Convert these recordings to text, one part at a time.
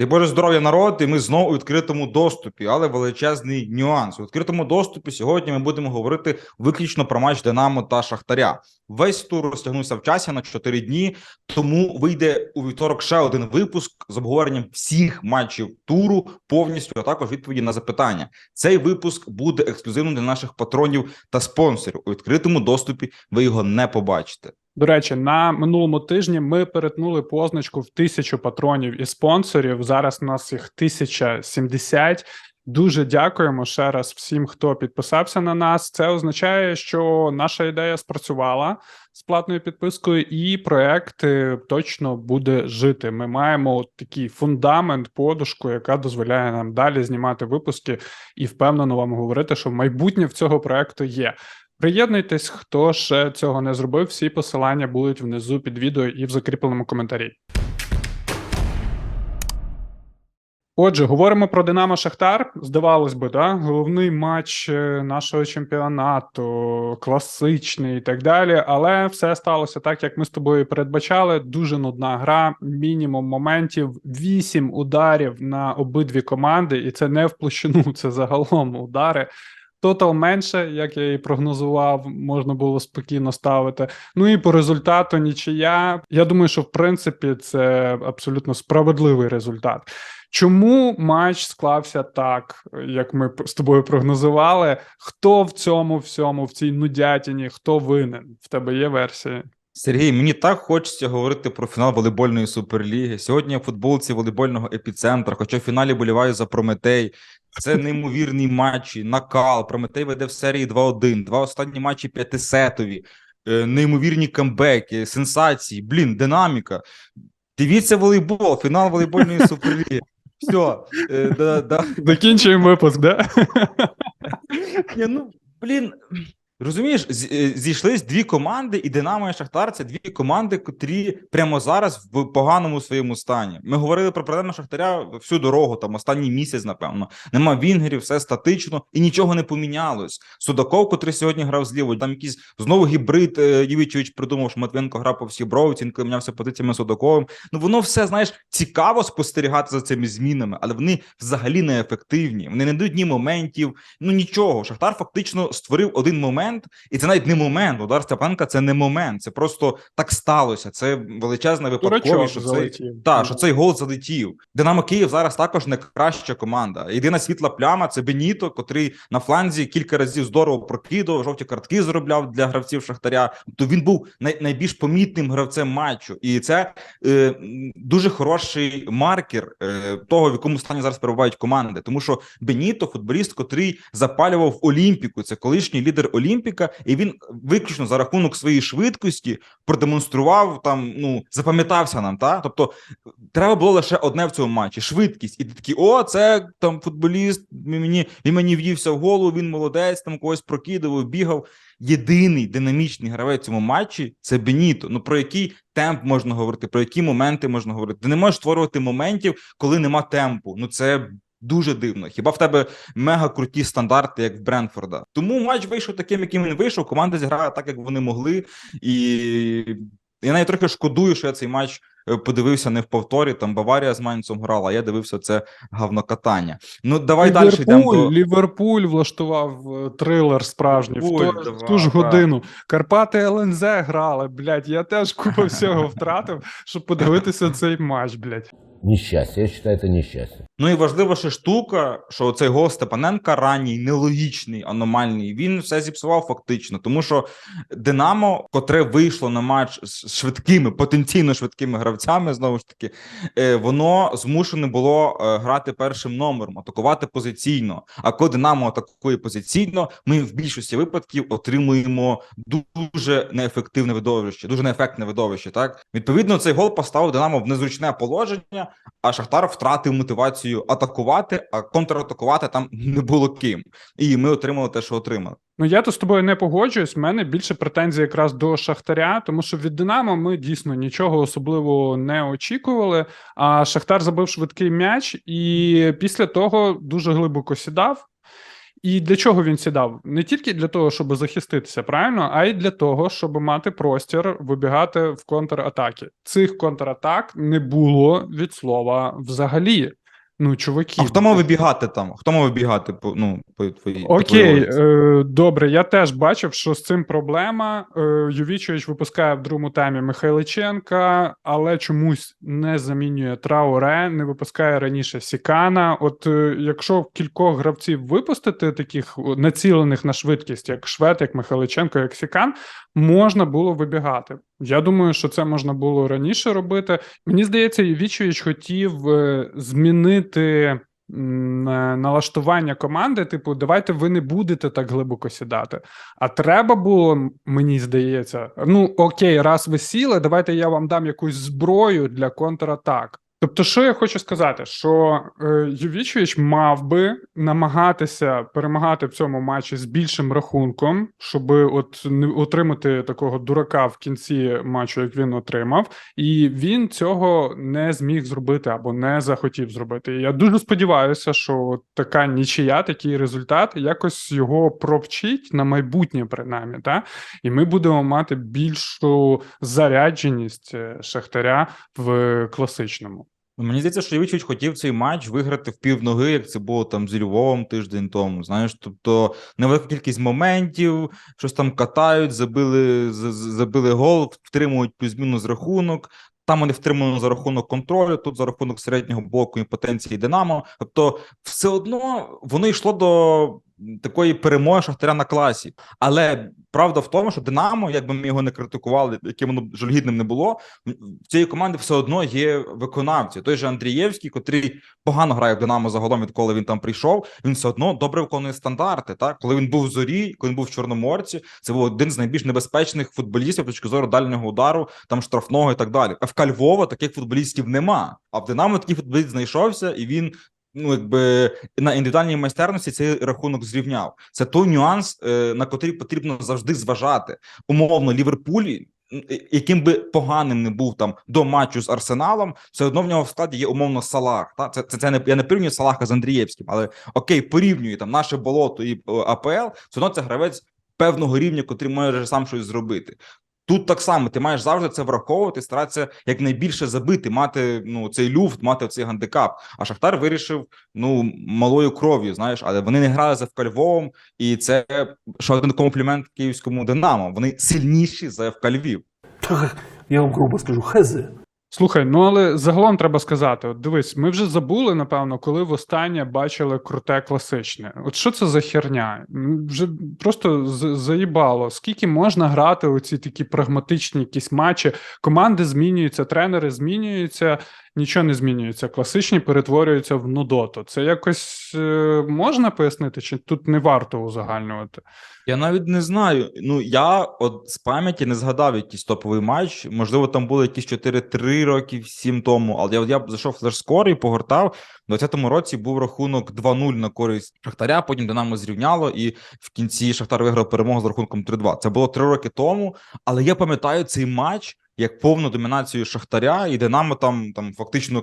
Дай Боже здоров'я народ, і ми знову у відкритому доступі, але величезний нюанс. У відкритому доступі сьогодні ми будемо говорити виключно про матч Динамо та Шахтаря. Весь тур розтягнувся в часі на 4 дні, тому вийде у вівторок ще один випуск з обговоренням всіх матчів туру повністю, а також відповіді на запитання. Цей випуск буде ексклюзивним для наших патронів та спонсорів. У відкритому доступі ви його не побачите. До речі, на минулому тижні ми перетнули позначку в тисячу патронів і спонсорів. Зараз у нас їх 1070. Дуже дякуємо ще раз всім, хто підписався на нас. Це означає, що наша ідея спрацювала з платною підпискою, і проект е, точно буде жити. Ми маємо такий фундамент, подушку, яка дозволяє нам далі знімати випуски і впевнено вам говорити, що майбутнє в цього проекту є. Приєднуйтесь, хто ще цього не зробив. Всі посилання будуть внизу під відео і в закріпленому коментарі. Отже, говоримо про Динамо Шахтар. Здавалось би, да? головний матч е, нашого чемпіонату, класичний і так далі. Але все сталося так, як ми з тобою передбачали. Дуже нудна гра, мінімум моментів, вісім ударів на обидві команди, і це не в площину, це загалом удари. Тотал менше, як я і прогнозував, можна було спокійно ставити. Ну і по результату нічия. Я думаю, що в принципі це абсолютно справедливий результат. Чому матч склався так, як ми з тобою прогнозували? Хто в цьому всьому, в цій нудятіні, хто винен? В тебе є версія? Сергій, мені так хочеться говорити про фінал волейбольної суперліги. Сьогодні в футболці волейбольного епіцентра, хоча в фіналі боліваю за Прометей. Це неймовірні матчі, накал. Прометей веде в серії 2-1, два останні матчі п'ятисетові, е, неймовірні камбеки, сенсації, блін, динаміка. Дивіться волейбол, фінал волейбольної суперліги. Все, да, да. Закінчуємо випуск, да? Ні, ну, блін. Розумієш, е, зійшлись дві команди, і Динамо і Шахтар це дві команди, котрі прямо зараз в поганому своєму стані. Ми говорили про проблеми Шахтаря всю дорогу, там останній місяць, напевно. Нема вінгерів, все статично, і нічого не помінялось. Судаков, котрий сьогодні грав зліво, там якийсь знову гібрид е, Євічович придумав, що Матвенко грав по всій бровці, він мінявся позиціями Судаковим. Ну воно все знаєш цікаво спостерігати за цими змінами, але вони взагалі не ефективні. Вони не дають ні моментів, ну нічого. Шахтар фактично створив один момент, і це навіть не момент. Удар Степанка це не момент. Це просто так сталося. Це величезна випадковість. Що цей, та, що цей гол залетів. Динамо Київ зараз також не краща команда. Єдина світла пляма це Беніто, котрий на фланзі кілька разів здорово прокидав, жовті картки заробляв для гравців Шахтаря. То він був най- найбільш помітним гравцем матчу, і це е, дуже хороший маркер е, того, в якому стані зараз перебувають команди. Тому що Беніто, футболіст, котрий запалював Олімпіку, це колишній лідер Олімпіка, і він виключно за рахунок своєї швидкості продемонстрував там. Ну запам'ятався нам. Та тобто треба було лише одне в цьому матчі швидкість. І ти такий, о, це там футболіст. Мені він мені в'ївся в голову. Він молодець, там когось прокидував, бігав. Єдиний динамічний гравець цьому матчі це Беніто. Ну про який темп можна говорити, про які моменти можна говорити. Ти не можеш створювати моментів, коли нема темпу. Ну це дуже дивно. Хіба в тебе мега круті стандарти, як в Бренфорда? Тому матч вийшов таким, яким він вийшов. Команда зіграла так, як вони могли, і я навіть трохи шкодую, що я цей матч е, подивився не в повторі. Там Баварія з Майнцем грала, а я дивився це говнокатання. Ну давай далі йдемо до Ліверпуль влаштував е, трилер справжній в, Ліверпуль, ту, в давай, ту ж так. годину. Карпати ЛНЗ грали, блядь. Я теж купу всього втратив, щоб подивитися цей матч, блядь. Несчастье. Я считаю, это несчастье. Ну і важлива ще штука, що цей гол Степаненка ранній, нелогічний, аномальний. Він все зіпсував фактично, тому що Динамо, котре вийшло на матч з швидкими, потенційно швидкими гравцями, знову ж таки, е, воно змушене було е, грати першим номером, атакувати позиційно. А коли Динамо атакує позиційно, ми в більшості випадків отримуємо дуже неефективне видовище, дуже неефектне видовище. Так відповідно, цей гол поставив Динамо в незручне положення. А Шахтар втратив мотивацію атакувати, а контратакувати там не було ким. І ми отримали те, що отримали. Ну я то з тобою не погоджуюсь. У мене більше претензій якраз до Шахтаря, тому що від Динамо ми дійсно нічого особливо не очікували. А Шахтар забив швидкий м'яч, і після того дуже глибоко сідав. І для чого він сідав? Не тільки для того, щоб захиститися, правильно, а й для того, щоб мати простір вибігати в контратаки. Цих контратак не було від слова взагалі. Ну, чуваки, А хто мав вибігати там? Хто мав вибігати ну по твоїй Окей, е, добре. Я теж бачив, що з цим проблема. Е, Ювічович випускає в другому таймі Михайличенка, але чомусь не замінює Трауре, не випускає раніше Сікана. От е, якщо кількох гравців випустити, таких націлених на швидкість, як Швед, як Михайличенко, як Сікан, можна було вибігати. Я думаю, що це можна було раніше робити. Мені здається, Ювічович хотів е, змінити налаштування команди, типу, давайте ви не будете так глибоко сідати. А треба було, мені здається, ну окей, раз ви сіли, давайте я вам дам якусь зброю для контратак. Тобто, що я хочу сказати, що е, Ювічович мав би намагатися перемагати в цьому матчі з більшим рахунком, щоб от не отримати такого дурака в кінці матчу, як він отримав, і він цього не зміг зробити або не захотів зробити. Я дуже сподіваюся, що така нічия, такий результат якось його провчить на майбутнє, принаймні, та і ми будемо мати більшу зарядженість е, Шахтаря в класичному. Мені здається, що Євичович хотів цей матч виграти в півноги, як це було там з Львовом тиждень тому. Знаєш, тобто невелика кількість моментів, щось там катають, забили, забили гол, втримують плюс-мінус рахунок. Там вони втримали за рахунок контролю, тут за рахунок середнього блоку імпотенції Динамо. Тобто, все одно воно йшло до такої перемоги Шахтаря на класі. Але правда в тому, що Динамо, якби ми його не критикували, яким воно жалюгідним не було, в цієї команди все одно є виконавці. Той же Андрієвський, котрий погано грає в Динамо загалом, відколи він там прийшов. Він все одно добре виконує стандарти. Так, коли він був в зорі, коли він був в Чорноморці, це був один з найбільш небезпечних футболістів точки зору дальнього удару, там штрафного і так далі. А в Львова таких футболістів нема. А в Динамо такий футболіст знайшовся, і він. Ну, якби на індивідуальній майстерності цей рахунок зрівняв. Це той нюанс, е, на котрий потрібно завжди зважати. Умовно, Ліверпулі, е, яким би поганим не був там до матчу з Арсеналом, все одно в нього в складі є умовно Салах. Та це, це, це не я не порівнюю Салаха з Андрієвським, але окей, порівнюю там наше болото і АПЛ. Все одно це гравець певного рівня, котрий може сам щось зробити. Тут так само ти маєш завжди це враховувати, старатися якнайбільше забити, мати ну цей люфт, мати цей гандикап. А Шахтар вирішив ну малою кров'ю, знаєш, але вони не грали за Львовом, і це ще один комплімент київському Динамо. Вони сильніші за ФК Львів. Я вам грубо скажу, хезе. Слухай, ну але загалом треба сказати: от дивись, ми вже забули, напевно, коли востаннє бачили круте класичне. От що це за херня? Вже просто заїбало. Скільки можна грати у ці такі прагматичні якісь матчі? Команди змінюються, тренери змінюються, нічого не змінюється. Класичні перетворюються в нудоту. Це якось е, можна пояснити, чи тут не варто узагальнювати? Я навіть не знаю. Ну я от з пам'яті не згадав якийсь топовий матч. Можливо, там були якісь 4-3 роки, 7 тому. Але я, я зайшов флеш-скор і погортав. У 20-му році був рахунок 2-0 на користь Шахтаря. Потім Динамо зрівняло, і в кінці Шахтар виграв перемогу з рахунком 3-2. Це було 3 роки тому. Але я пам'ятаю цей матч як повну домінацію Шахтаря, і Динамо там, там фактично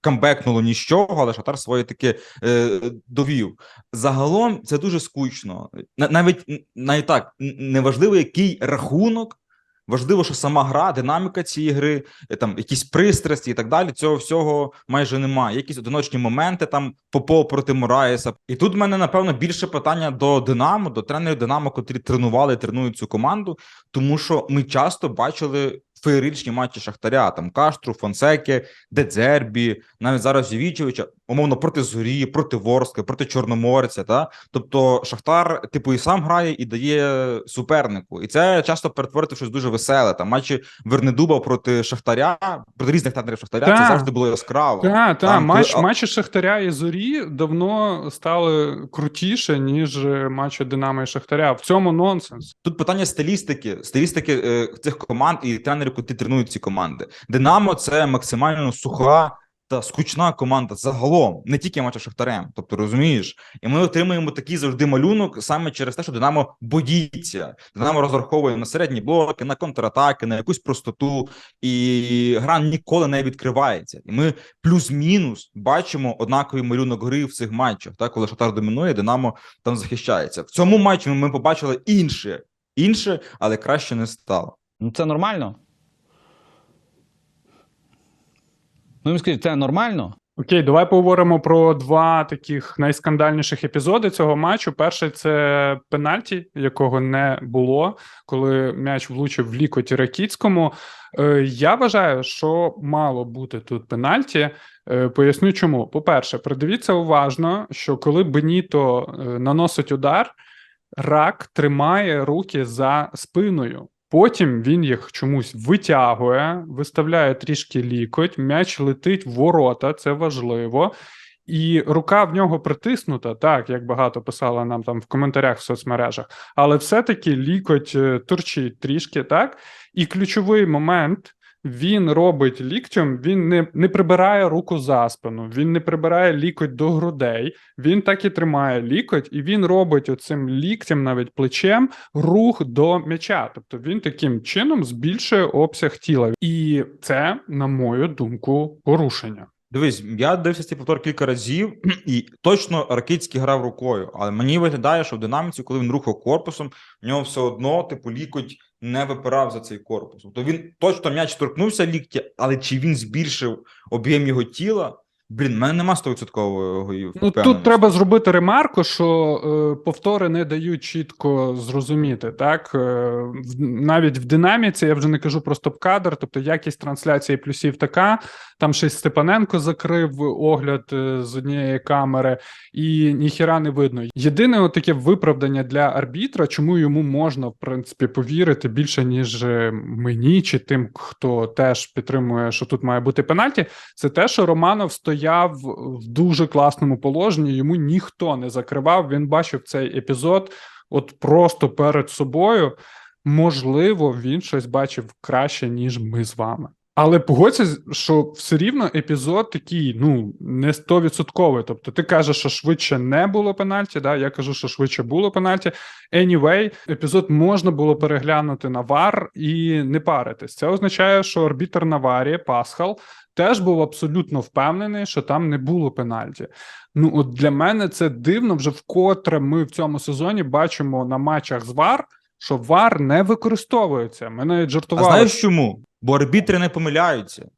камбекнуло ні з чого, але Шахтар своє таки е, довів. Загалом це дуже скучно. Навіть навіть так неважливо, який рахунок. Важливо, що сама гра, динаміка цієї гри, е, там якісь пристрасті і так далі. Цього всього майже немає. Якісь одиночні моменти там Попов проти Мораєса. І тут в мене напевно більше питання до Динамо, до тренерів Динамо, котрі тренували тренують цю команду, тому що ми часто бачили феєричні матчі Шахтаря, там Каштру, Фонсеки, Дедзербі, навіть зараз Ювічевича, умовно проти Зорі, проти Ворскли, проти Чорноморця. Та тобто Шахтар, типу, і сам грає і дає супернику, і це часто перетворити в щось дуже веселе. Там матчі Вернедуба проти Шахтаря, проти різних тренерів Шахтаря. Так. Це завжди було яскраво. Так, так, Там, матч, коли- матчі Шахтаря і Зорі давно стали крутіше, ніж матчі Динамо і Шахтаря. В цьому нонсенс. Тут питання стилістики, стилістики е, цих команд і тренерів, які тренують ці команди. Динамо це максимально суха, та скучна команда загалом, не тільки матча Шахтарем. Тобто, розумієш, і ми отримуємо такий завжди малюнок саме через те, що Динамо боїться. Динамо розраховує на середні блоки, на контратаки, на якусь простоту, і гра ніколи не відкривається. І ми плюс-мінус бачимо однаковий малюнок гри в цих матчах. Так, коли Шахтар домінує, Динамо там захищається. В цьому матчі ми побачили інше, інше, але краще не стало. Ну це нормально. Ну, ви скажіть, це нормально? Окей, давай поговоримо про два таких найскандальніших епізоди цього матчу. Перший це пенальті, якого не було, коли м'яч влучив в лікоті Ракіцькому. Е, Я вважаю, що мало бути тут пенальті. Е, Поясню чому. По-перше, придивіться уважно, що коли Беніто е, наносить удар, рак тримає руки за спиною. Потім він їх чомусь витягує, виставляє трішки лікоть, м'яч летить в ворота, це важливо. І рука в нього притиснута, так як багато писали нам там в коментарях в соцмережах, але все-таки лікоть е, торчить трішки, так? І ключовий момент він робить ліктем, він не, не прибирає руку за спину, він не прибирає лікоть до грудей, він так і тримає лікоть, і він робить оцим ліктем, навіть плечем, рух до м'яча. Тобто він таким чином збільшує обсяг тіла. І це, на мою думку, порушення. Дивись, я дивився цей повтор кілька разів, і точно Ракицький грав рукою. Але мені виглядає, що в динаміці, коли він рухав корпусом, в нього все одно, типу, лікоть не випирав за цей корпус. Тобто він точно м'яч торкнувся ліктя, але чи він збільшив об'єм його тіла? Блін, в мене нема 100% Ну тут треба зробити ремарку, що е, повтори не дають чітко зрозуміти. Так е, навіть в динаміці я вже не кажу про стоп-кадр, тобто якість трансляції плюсів така. Там ще Степаненко закрив огляд е, з однієї камери, і ніхіра не видно. Єдине от таке виправдання для арбітра, чому йому можна в принципі повірити більше ніж е, мені чи тим, хто теж підтримує, що тут має бути пенальті. Це те, що Романов стояв в дуже класному положенні. Йому ніхто не закривав. Він бачив цей епізод, от просто перед собою. Можливо, він щось бачив краще, ніж ми з вами. Але погодься, що все рівно епізод такий, ну не стовідсотковий. Тобто, ти кажеш, що швидше не було пенальті. Да, я кажу, що швидше було пенальті. Anyway, епізод можна було переглянути на вар і не паритись. Це означає, що арбітр на варі Пасхал теж був абсолютно впевнений, що там не було пенальті. Ну, от для мене це дивно. Вже вкотре ми в цьому сезоні бачимо на матчах з ВАР, що ВАР не використовується. Ми навіть А жартували. знаєш чому? Бо арбітри не помиляються.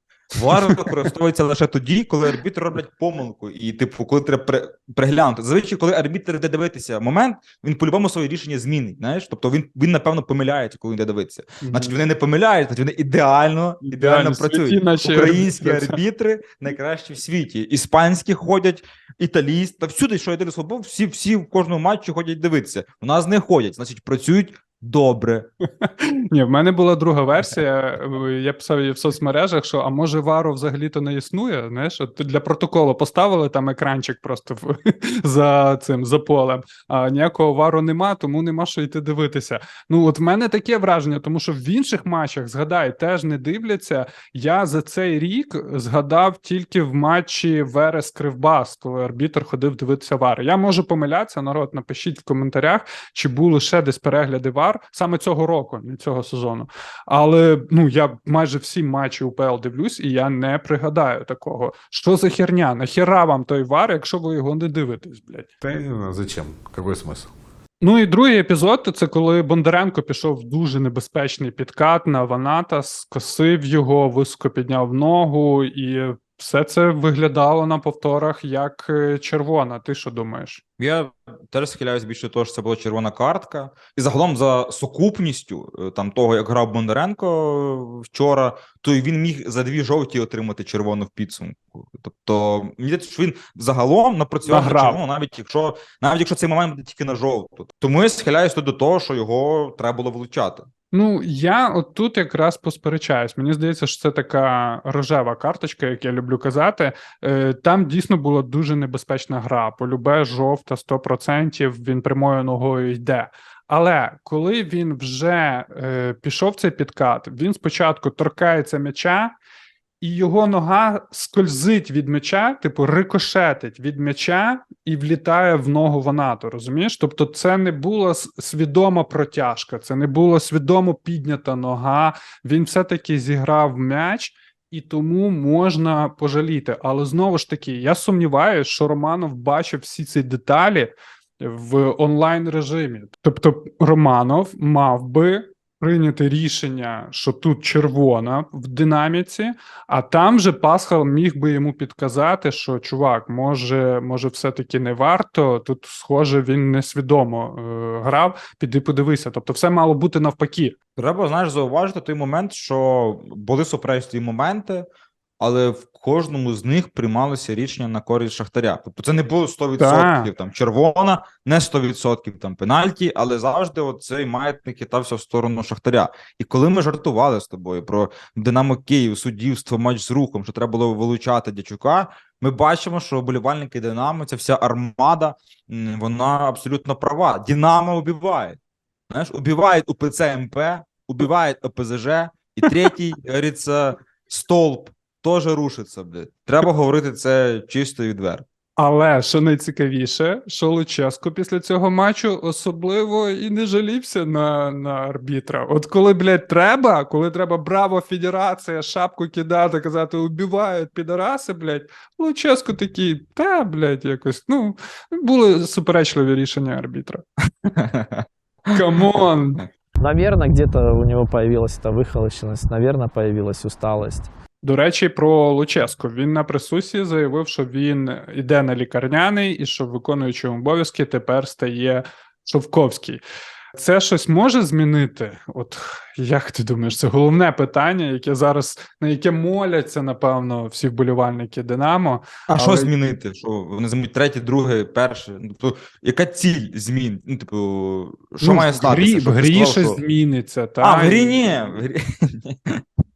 Вар використовується лише тоді, коли арбітри роблять помилку, і типу, коли треба при- приглянути. Зазвичай, коли арбітр йде дивитися момент, він по-любому своє рішення змінить. Знаєш, тобто він він напевно помиляється, коли він йде дивитися. Значить, вони не помиляються, значить, вони ідеально, ідеально, Ідеально, працюють. наші Українські арбітри. найкращі в світі. Іспанські ходять, італійські, та всюди, що йде до свободи, всі, всі в кожному матчі ходять дивитися. У нас не ходять, значить, працюють добре. Ні, в мене була друга версія. Я писав її в соцмережах, що а може вару взагалі-то не існує. Знаєш, от для протоколу поставили там екранчик просто в, за цим за полем, а ніякого вару нема, тому нема що йти дивитися. Ну, от в мене таке враження, тому що в інших матчах, згадай, теж не дивляться. Я за цей рік згадав тільки в матчі Верес Кривбас, коли арбітр ходив дивитися вар. Я можу помилятися, народ, напишіть в коментарях, чи були ще десь перегляди вар саме цього року, не цього сезону. Але ну я майже всі матчі УПЛ дивлюсь, і я не пригадаю такого. Що за херня? Нахера вам той вар, якщо ви його не дивитесь, блядь? Да зачем? Какой смысл? Ну і другий епізод це коли Бондаренко пішов в дуже небезпечний підкат на Ваната, скосив його, високо підняв ногу, і все це виглядало на повторах як е, червона. Ти що думаєш? Я теж схиляюсь більше того, що це була червона картка. І загалом за сукупністю е, там того, як грав Бондаренко е, вчора, то він міг за дві жовті отримати червону в підсумку. Тобто, мені здається, що він загалом напрацював на червону, навіть якщо навіть якщо цей момент буде тільки на жовту. Тому я схиляюсь до того, що його треба було влучати. Ну, я от тут якраз посперечаюсь. Мені здається, що це така рожева карточка, як я люблю казати. Е, Там дійсно була дуже небезпечна гра. Полюбе жовта 100%, він прямою ногою йде. Але коли він вже е, пішов цей підкат, він спочатку торкається м'яча, і його нога скользить від м'яча, типу рикошетить від м'яча і влітає в ногу Ванату. Розумієш? Тобто, це не була свідома протяжка, це не була свідомо піднята нога. Він все-таки зіграв м'яч. І тому можна пожаліти. Але знову ж таки, я сумніваюся, що Романов бачив всі ці деталі в онлайн режимі. Тобто, Романов мав би прийняти рішення, що тут червона в динаміці, а там же Пасхал міг би йому підказати, що чувак, може, може, все-таки не варто. Тут, схоже, він несвідомо е, грав. Піди подивися. Тобто, все мало бути навпаки. Треба, знаєш, зауважити той момент, що були супресні моменти, але в кожному з них приймалося рішення на користь Шахтаря. Тобто це не було 100% Так. там червона, не 100% там пенальті, але завжди цей маятник хитався в сторону Шахтаря. І коли ми жартували з тобою про Динамо Київ, суддівство, матч з рухом, що треба було вилучати Дячука, ми бачимо, що болівальники Динамо, ця вся армада, вона абсолютно права. Динамо убиває. Знаешь, убивает УПЦ МП, убивает ОПЗЖ, і третій, говориться, столб теж рушиться, блядь. Треба говорити це чисто і відверто. Але що найцікавіше, що Луческо після цього матчу особливо і не жалівся на, на арбітра. От коли, блядь, треба, коли треба браво федерація, шапку кидати, казати, убивають підараси, блядь, Луческо такий, та, блядь, якось, ну, були суперечливі рішення арбітра. Камон! Наверное, где-то у него появилась эта выхолощенность, наверное, появилась усталость. До речі, про Луческо. Він на присусі заявив, що він іде на лікарняний і що виконуючим обов'язки тепер стає Шовковський. Це щось може змінити? От як ти думаєш, це головне питання, яке зараз на яке моляться, напевно, всі вболівальники Динамо. А що змінити? Що вони займуть третє, друге, перше? Ну, Тобто, яка ціль змін? Ну, типу, що Ну, має в статися? грі, в грі сказав, щось що- зміниться. Та? А, в грі ні. В грі...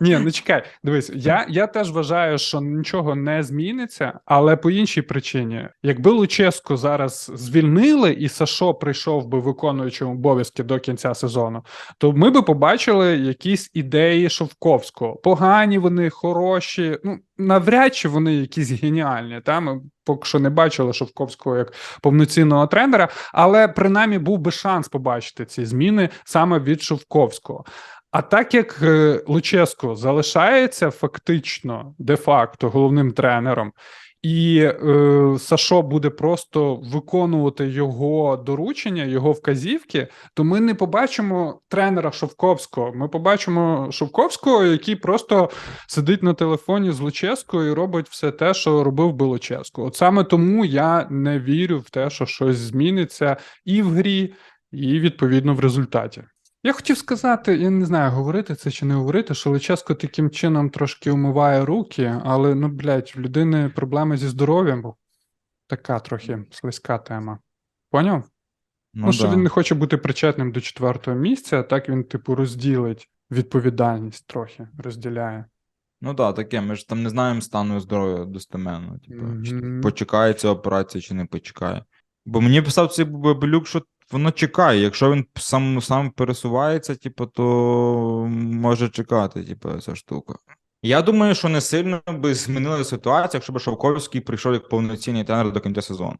Ні, ну чекай, дивись, я, я теж вважаю, що нічого не зміниться, але по іншій причині, якби Луческу зараз звільнили і Сашо прийшов би виконуючим обов'язки до кінця сезону, то ми би побачили якісь ідеї Шовковського. Погані вони, хороші. Ну навряд чи вони якісь геніальні. Та ми поки що не бачили Шовковського як повноцінного тренера, але принаймні був би шанс побачити ці зміни саме від Шовковського. А так як е, Луческо залишається фактично де-факто головним тренером, і е, Сашо буде просто виконувати його доручення, його вказівки, то ми не побачимо тренера Шовковського. Ми побачимо Шовковського, який просто сидить на телефоні з Луческо і робить все те, що робив би Луческо. От саме тому я не вірю в те, що щось зміниться і в грі, і відповідно в результаті. Я хотів сказати, я не знаю, говорити це чи не говорити, що Лическо таким чином трошки умиває руки, але ну, блядь, в людини проблеми зі здоров'ям. Така трохи слизька тема. Поняв? Ну, що да. він не хоче бути причетним до четвертого місця, а так він, типу, розділить відповідальність трохи, розділяє. Ну так, таке. Ми ж там не знаємо стану здоров'я достеменно. Типу, Мгм. почекає ця операція, чи не почекає. Бо мені писав цей Бабелюк, що воно чекає. Якщо він сам сам пересувається, типу, то може чекати, типу, ця штука. Я думаю, що не сильно би змінила ситуацію, якщо б Шовковський прийшов як повноцінний тренер до кінця сезону.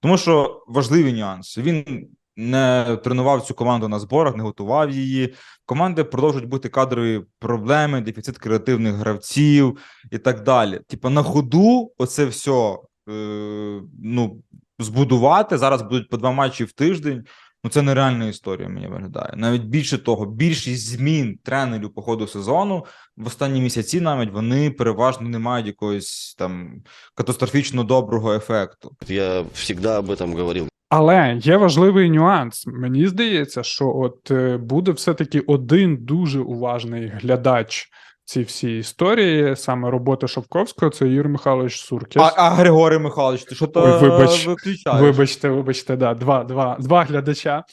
Тому що важливий нюанс. Він не тренував цю команду на зборах, не готував її. Команди продовжують бути кадрові проблеми, дефіцит креативних гравців і так далі. Типа на ходу, оце все е, ну, збудувати. Зараз будуть по два матчі в тиждень. Ну, це нереальна історія, мені виглядає. Навіть більше того, більшість змін тренерів по ходу сезону в останні місяці навіть вони переважно не мають якогось там катастрофічно доброго ефекту. Я всегда об этом говорил. Але є важливий нюанс. Мені здається, що от е, буде все-таки один дуже уважний глядач ці всі історії, саме роботи Шовковського, це Юрій Михайлович Суркіс. А, а Григорій Михайлович, ти що то вибач, виключаєш? Вибачте, вибачте, да, два, два, два глядача.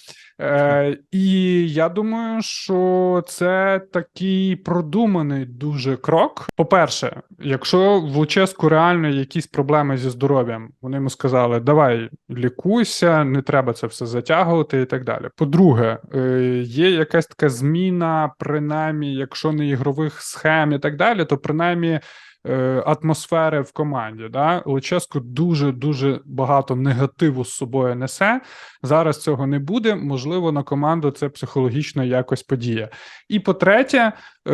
Е, і я думаю, що це такий продуманий дуже крок. По-перше, якщо в Луческу реально якісь проблеми зі здоров'ям, вони йому сказали: давай лікуйся, не треба це все затягувати і так далі. По-друге, е, є якась така зміна, принаймні, якщо не ігрових схем і так далі, то принаймні. Е, Атмосфери в команді, да Луческу дуже дуже багато негативу з собою несе. Зараз цього не буде. Можливо, на команду це психологічно якось подіє. І по-третє, е,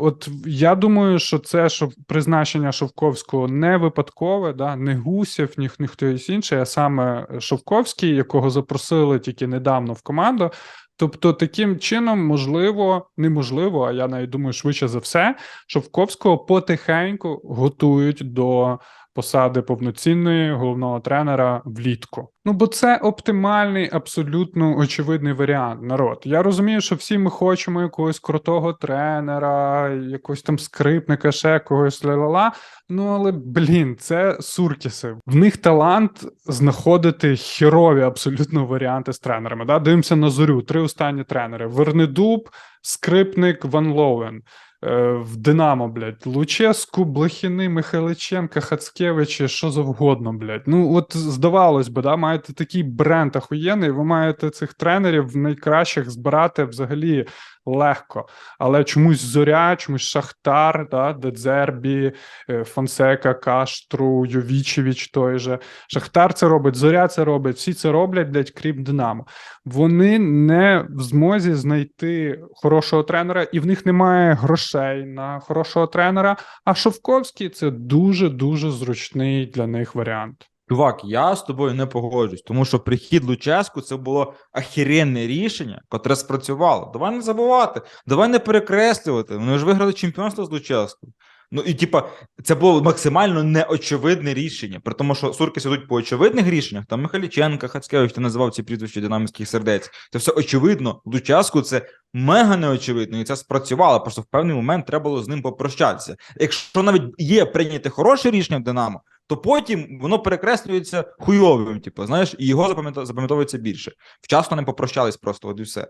от я думаю, що це що призначення Шовковського не випадкове, да, не Гусєв, ні, ні хтось інший, а саме Шовковський, якого запросили тільки недавно в команду. Тобто, таким чином, можливо, неможливо, а я навіть думаю, швидше за все, Шовковського потихеньку готують до посади повноцінної головного тренера влітку. Ну бо це оптимальний, абсолютно очевидний варіант. Народ. Я розумію, що всі ми хочемо якогось крутого тренера, якогось там скрипника, ще когось ля-ла-ла. Ну але блін, це суркіси. В них талант знаходити херові абсолютно варіанти з тренерами. Да? Дивимося на зорю. Три останні тренери: Вернедуб, скрипник, Ван Лоуен. Е, В Динамо, блядь, Луческу, Блохіни, Михайличенка, Хацкевичі, що завгодно, блядь. Ну, от здавалось би, да, маєте такий бренд ахуєнний, ви маєте цих тренерів найкращих збирати взагалі легко. Але чомусь зоря, чомусь Шахтар, да, Дедзербі, е, Фонсека, Каштру, Йовічевич той же. Шахтар це робить, зоря це робить, всі це роблять, блядь, крім Динамо. Вони не в змозі знайти хорошого тренера, і в них немає грошей на хорошого тренера. А Шовковський це дуже дуже зручний для них варіант. Чувак, я з тобою не погоджуюсь, тому що прихід Луческу це було ахіренне рішення, котре спрацювало. Давай не забувати, давай не перекреслювати. Вони ж виграли чемпіонство з Луческу. Ну і типа, це було максимально неочевидне рішення. При тому, що сурки сидуть по очевидних рішеннях, там Михайліченка, Хацкевич, ти називав ці прізвища динамівських сердець. Це все очевидно. Лучаску це мега неочевидно, і це спрацювало. Просто в певний момент треба було з ним попрощатися. Якщо навіть є прийняте хороше рішення в Динамо, то потім воно перекреслюється хуйовим, типу, знаєш, і його запам'ята- запам'ятовується більше. Вчасно не попрощались просто, от і все.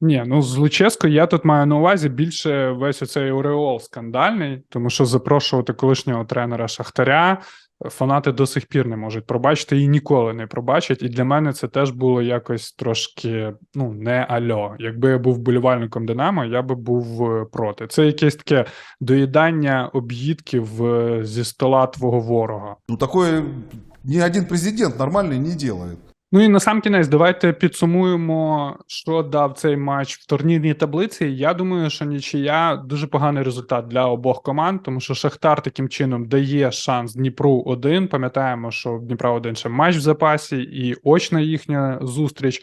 Ні, ну з я тут маю на увазі більше весь оцей Ореол скандальний, тому що запрошувати колишнього тренера Шахтаря фанати до сих пір не можуть пробачити і ніколи не пробачать. І для мене це теж було якось трошки ну не альо. Якби я був болівальником Динамо, я би був е, проти. Це якесь таке доїдання об'їдків е, зі стола твого ворога. Ну, такое ни один президент нормальный не делает. Ну і на сам кінець, давайте підсумуємо, що дав цей матч в турнірній таблиці. Я думаю, що нічия дуже поганий результат для обох команд, тому що Шахтар таким чином дає шанс Дніпру 1 Пам'ятаємо, що Дніпра 1 ще матч в запасі, і очна їхня зустріч.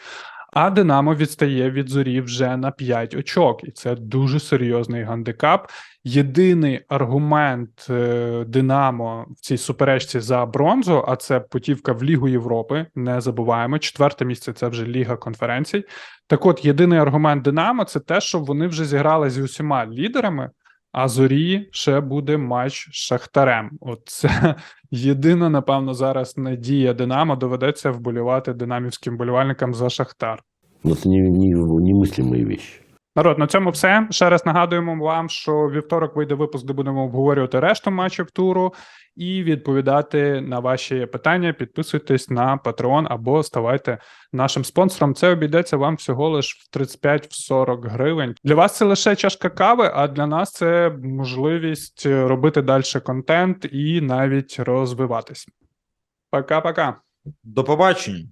А Динамо відстає від зорі вже на 5 очок, і це дуже серйозний гандикап. Єдиний аргумент е, Динамо в цій суперечці за бронзу, а це путівка в Лігу Європи. Не забуваємо. Четверте місце це вже Ліга конференцій. Так, от єдиний аргумент Динамо це те, що вони вже зіграли зі усіма лідерами. А зорі ще буде матч з Шахтарем. От це єдина, напевно, зараз надія Динамо доведеться вболівати динамівським болівальникам за Шахтар. Но это не, не, немыслимые вещи. Народ, на цьому все. Ще раз нагадуємо вам, що вівторок вийде випуск, де будемо обговорювати решту матчів туру і відповідати на ваші питання. Підписуйтесь на Patreon або ставайте нашим спонсором. Це обійдеться вам всього лиш в 35-40 гривень. Для вас це лише чашка кави, а для нас це можливість робити далі контент і навіть розвиватись. Пока-пока. До побачення.